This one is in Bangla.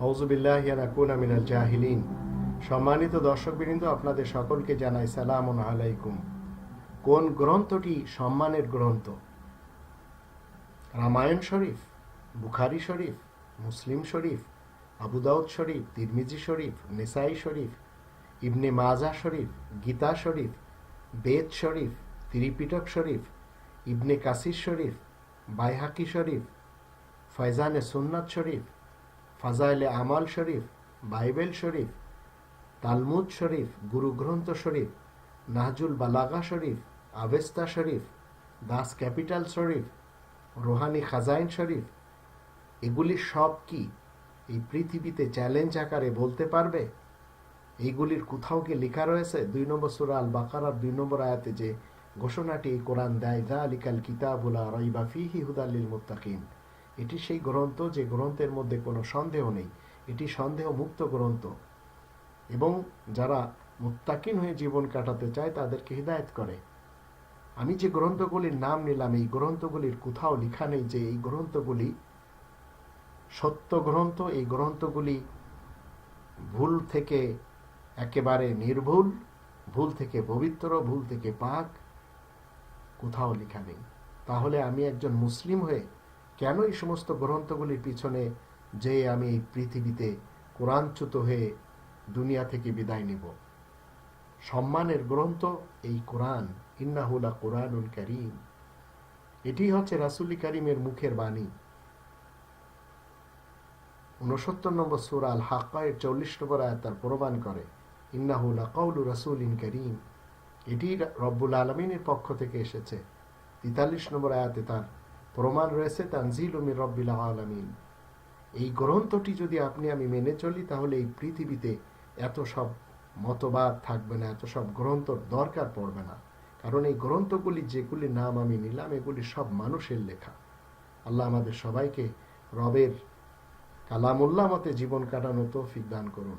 হৌজুবিল্লাহিয়ানাকুনা মিনাল জাহিলিন। সম্মানিত দর্শকবৃন্দ, আপনাদের সকলকে জানাই সালাম আলাইকুম। কোন গ্রন্থটি সম্মানের গ্রন্থ? রামায়ণ শরীফ, বুখারি শরীফ, মুসলিম শরীফ, আবু দাউদ শরীফ, তিরমিজি শরীফ, নেসাই শরীফ, ইবনে মাজা শরীফ, গীতা শরীফ, বেদ শরীফ, ত্রিপিটক শরীফ, ইবনে কাসির শরীফ, বাইহাকি শরীফ, ফয়জানে সুন্নাত শরীফ ফাজাইলে আমাল শরীফ, বাইবেল শরীফ, তালমুদ শরীফ, গুরুগ্রন্থ শরীফ, নাহজুল বালাগা শরীফ, আবেস্তা শরীফ, দাস ক্যাপিটাল শরীফ, রোহানি খাজাইন শরীফ, এগুলি সব কি এই পৃথিবীতে চ্যালেঞ্জ আকারে বলতে পারবে? এইগুলির কোথাও কি লেখা রয়েছে? দুই নম্বর সুরা আল বাকারার দুই নম্বর আয়াতে যে ঘোষণাটি কোরআন দেয় দা আলিকাল কিতাবুলা রইবা ফিহি হুদাল্লিল মুত্তাকিন এটি সেই গ্রন্থ যে গ্রন্থের মধ্যে কোনো সন্দেহ নেই। এটি সন্দেহ মুক্ত গ্রন্থ। এবং যারা মুত্তাকিন হয়ে জীবন কাটাতে চায়, তাদেরকে হৃদায়ত করে। আমি যে গ্রন্থগুলির নাম নিলাম, এই গ্রন্থগুলির কোথাও লেখা নেই যে এই গ্রন্থগুলি সত্য গ্রন্থ। এই গ্রন্থগুলি ভুল থেকে একেবারে নির্ভুল, ভুল থেকে পবিত্র, ভুল থেকে পাক। কোথাও লেখা নেই। তাহলে আমি একজন মুসলিম হয়ে কেন এই সমস্ত গ্রন্থগুলির পিছনে যে আমি এই পৃথিবীতে কোরআনচ্যুত হয়ে দুনিয়া থেকে বিদায় নেব? সম্মানের গ্রন্থ এই কোরআন ইন্নাহুলা কোরআনুল করিম। এটি হচ্ছে রাসুলি করিমের মুখের বাণী। উনসত্তর নম্বর সুরা আল হাক্কায়ের চল্লিশ নম্বর আয়াত তার প্রমাণ করে ইন্নাহুলা কৌলু রাসুল ইন করিম। এটি রব্বুল আলমিনের পক্ষ থেকে এসেছে। তেতাল্লিশ নম্বর আয়াতে তার প্রমাণ রয়েছে তানজিল উমির রব্বিল আলমিন। এই গ্রন্থটি যদি আপনি আমি মেনে চলি, তাহলে এই পৃথিবীতে এত সব মতবাদ থাকবে না, এত সব গ্রন্থর দরকার পড়বে না। কারণ এই গ্রন্থগুলি যেগুলি নাম আমি নিলাম, এগুলি সব মানুষের লেখা। আল্লাহ আমাদের সবাইকে রবের কালামুল্লাহ মতে জীবন কাটানো তৌফিক দান করুন।